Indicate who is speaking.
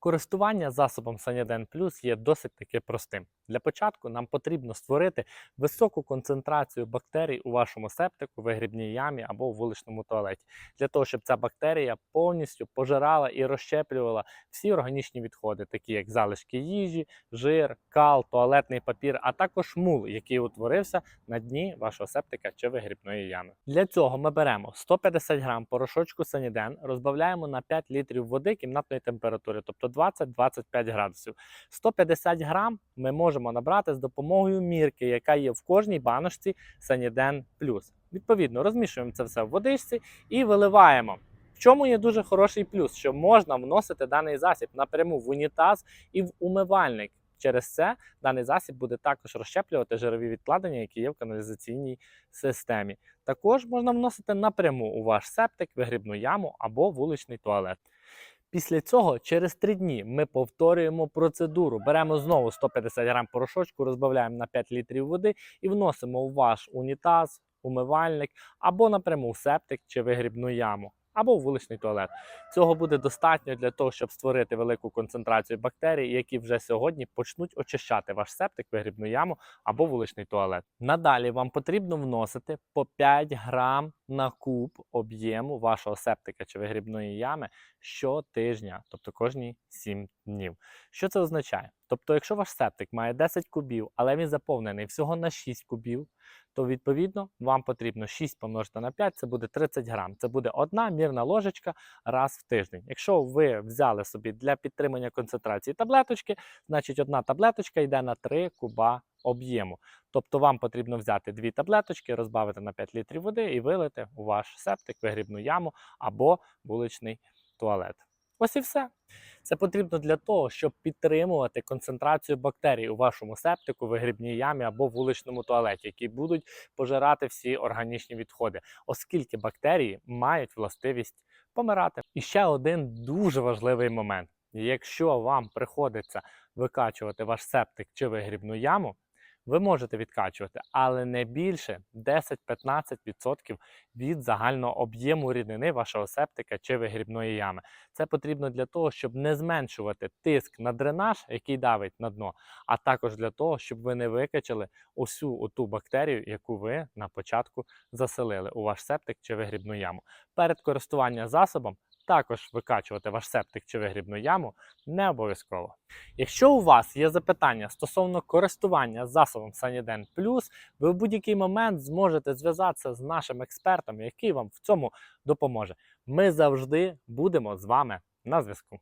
Speaker 1: Користування засобом Саніден Плюс є досить таки простим. Для початку нам потрібно створити високу концентрацію бактерій у вашому септику, вигрібній ямі або у вуличному туалеті, для того, щоб ця бактерія повністю пожирала і розщеплювала всі органічні відходи, такі як залишки їжі, жир, кал, туалетний папір, а також мул, який утворився на дні вашого септика чи вигрібної ями. Для цього ми беремо 150 грам порошочку Саніден, розбавляємо на 5 літрів води кімнатної температури, тобто 20-25 градусів. 150 грам ми можемо набрати з допомогою мірки, яка є в кожній баночці Саніден Плюс. Відповідно, розмішуємо це все в водичці і виливаємо. В чому є дуже хороший плюс, що можна вносити даний засіб напряму в унітаз і в умивальник. Через це даний засіб буде також розщеплювати жирові відкладення, які є в каналізаційній системі. Також можна вносити напряму у ваш септик, вигрібну яму або вуличний туалет. Після цього через 3 дні ми повторюємо процедуру. Беремо знову 150 грам порошочку, розбавляємо на 5 літрів води і вносимо у ваш унітаз, умивальник або напряму в септик чи вигрібну яму. Або вуличний туалет. Цього буде достатньо для того, щоб створити велику концентрацію бактерій, які вже сьогодні почнуть очищати ваш септик, вигрібну яму або вуличний туалет. Надалі вам потрібно вносити по 5 грам на куб об'єму вашого септика чи вигрібної ями щотижня, тобто кожні 7 днів. Що це означає? Тобто, якщо ваш септик має 10 кубів, але він заповнений всього на 6 кубів, то відповідно вам потрібно 6 помножити на 5, це буде 30 грам. Це буде одна мірна ложечка раз в тиждень. Якщо ви взяли собі для підтримання концентрації таблеточки, значить одна таблеточка йде на 3 куба об'єму. Тобто вам потрібно взяти дві таблеточки, розбавити на 5 літрів води і вилити у ваш септик, вигрібну яму або вуличний туалет. Ось і все. Це потрібно для того, щоб підтримувати концентрацію бактерій у вашому септику, вигрібній ямі або вуличному туалеті, які будуть пожирати всі органічні відходи, оскільки бактерії мають властивість помирати. І ще один дуже важливий момент: якщо вам приходиться викачувати ваш септик чи вигрібну яму, ви можете відкачувати, але не більше 10-15% від загального об'єму рідини вашого септика чи вигрібної ями. Це потрібно для того, щоб не зменшувати тиск на дренаж, який давить на дно, а також для того, щоб ви не викачали усю оту бактерію, яку ви на початку заселили у ваш септик чи вигрібну яму. Перед користуванням засобом також викачувати ваш септик чи вигрібну яму не обов'язково. Якщо у вас є запитання стосовно користування засобом Саніден Плюс, ви в будь-який момент зможете зв'язатися з нашим експертом, який вам в цьому допоможе. Ми завжди будемо з вами на зв'язку.